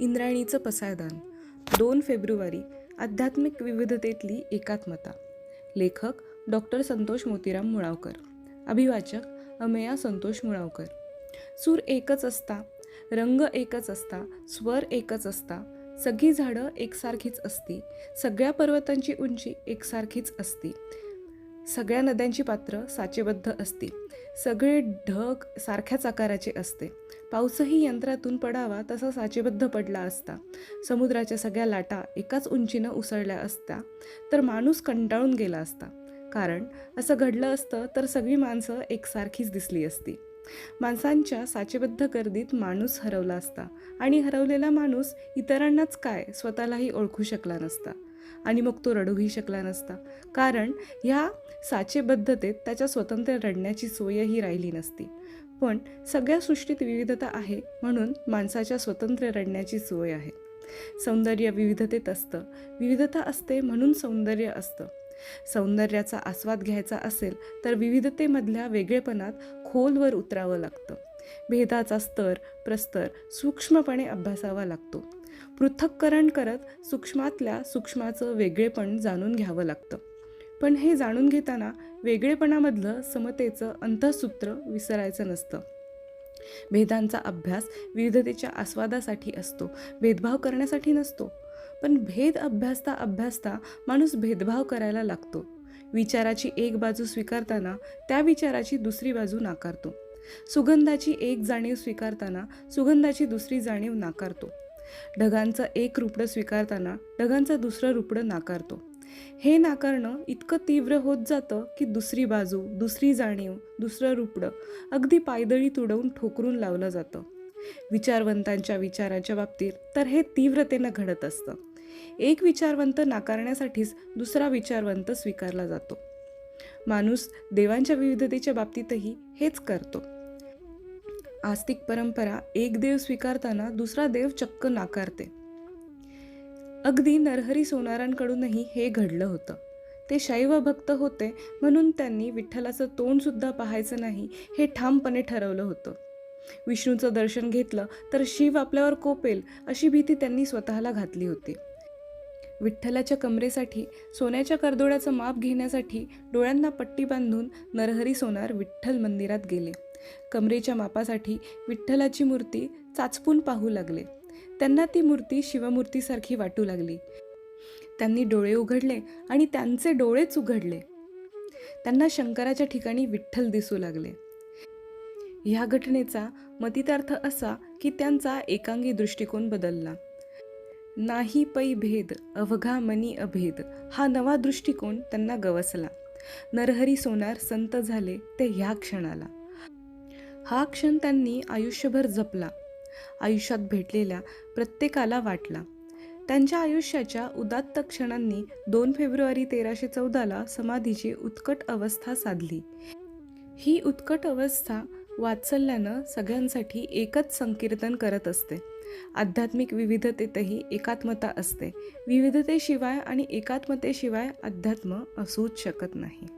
इंद्रायणीचं पसायदान. दोन फेब्रुवारी आध्यात्मिक विविधतेतली एकात्मता. लेखक डॉक्टर संतोष मोतीराम मुळावकर. अभिवाचक अमेया संतोष मुळावकर. सूर एकच असता रंग एकच असता स्वर एकच असता सगळी झाडं एकसारखीच असती सगळ्या पर्वतांची उंची एकसारखीच असती. सगळ्या नद्यांची पात्र साचेबद्ध असती सगळे ढग सारख्याच आकाराचे असते. पाऊसही यंत्रातून पडावा तसा साचेबद्ध पडला असता. समुद्राच्या सगळ्या लाटा एकाच उंचीनं उसळल्या असत्या. तर माणूस कंटाळून गेला असता. कारण असं घडलं असतं तर सगळी माणसं एकसारखीच दिसली असती. माणसांच्या साचेबद्ध गर्दीत माणूस हरवला असता. आणि हरवलेला माणूस इतरांनाच काय स्वतःलाही ओळखू शकला नसता. आणि मग तो रडूही शकला नसता. कारण ह्या साचेबद्धतेत त्याच्या स्वतंत्र रडण्याची सोयही राहिली नसती. पण सगळ्या सृष्टीत विविधता आहे म्हणून माणसाच्या स्वतंत्र रडण्याची सोय आहे. सौंदर्य विविधतेत असतं. विविधता असते म्हणून सौंदर्य असतं. सौंदर्याचा आस्वाद घ्यायचा असेल तर विविधतेमधल्या वेगळेपणात खोलवर उतरावं लागतं. भेदाचा स्तर प्रस्तर सूक्ष्मपणे अभ्यासावा लागतो. पृथक्करण करत सूक्ष्मातल्या सूक्ष्माचं वेगळेपण जाणून घ्यावं लागतं. पण हे जाणून घेताना वेगळेपणामधलं समतेचं अंतःसूत्र विसरायचं नसतं. भेदांचा अभ्यास विविधतेच्या आस्वादासाठी असतो भेदभाव करण्यासाठी नसतो. पण भेद अभ्यासता अभ्यासता माणूस भेदभाव करायला लागतो. विचाराची एक बाजू स्वीकारताना त्या विचाराची दुसरी बाजू नाकारतो. सुगंधाची एक जाणीव स्वीकारताना सुगंधाची दुसरी जाणीव नाकारतो. ढगांचं एक रुपडं स्वीकारताना ढगांचं दुसरं रुपडं नाकारतो. हे नाकारणं इतकं तीव्र होत जातं की दुसरी बाजू दुसरी जाणीव दुसरं रुपडं अगदी पायदळी तुडवून ठोकरून लावलं जातं. विचारवंतांच्या विचाराच्या बाबतीत तर हे तीव्रतेनं घडत असतं. एक विचारवंत नाकारण्यासाठीच दुसरा विचारवंत स्वीकारला जातो. माणूस देवांच्या विविधतेच्या बाबतीतही हेच करतो. आस्तिक परंपरा एक देव स्वीकारताना दुसरा देव चक्क नाकारते. अगदी नरहरी सोनारांकडूनही हे घडलं होतं. ते शैव भक्त होते म्हणून त्यांनी विठ्ठलाचं तोंडसुद्धा पाहायचं नाही हे ठामपणे ठरवलं होतं. विष्णूचं दर्शन घेतलं तर शिव आपल्यावर कोपेल अशी भीती त्यांनी स्वतःला घातली होती. विठ्ठलाच्या कमरेसाठी सोन्याच्या करदोड्याचं माप घेण्यासाठी डोळ्यांना पट्टी बांधून नरहरी सोनार विठ्ठल मंदिरात गेले. कमरेच्या मापासाठी विठ्ठलाची मूर्ती चाचपून पाहू लागले. त्यांना ती मूर्ती शिवमूर्तीसारखी वाटू लागली. त्यांनी डोळे उघडले आणि त्यांचे डोळेच उघडले. त्यांना शंकराच्या ठिकाणी विठ्ठल दिसू लागले. ह्या घटनेचा मतितार्थ असा की त्यांचा एकांगी दृष्टिकोन बदलला. नाही पै भेद अवघा मनी अभेद हा नवा दृष्टिकोन त्यांना गवसला. नरहरी सोनार संत झाले ते ह्या क्षणाला. हा क्षण त्यांनी आयुष्यभर जपला. आयुष्यात भेटलेल्या प्रत्येकाला वाटला. त्यांच्या आयुष्याच्या उदात्त क्षणांनी दोन फेब्रुवारी तेराशे चौदाला समाधीची उत्कट अवस्था साधली. ही उत्कट अवस्था वात्सल्यानं सगळ्यांसाठी एकच संकीर्तन करत असते. आध्यात्मिक विविधतेतही एकात्मता असते. विविधतेशिवाय आणि एकात्मतेशिवाय अध्यात्म असूच शकत नाही.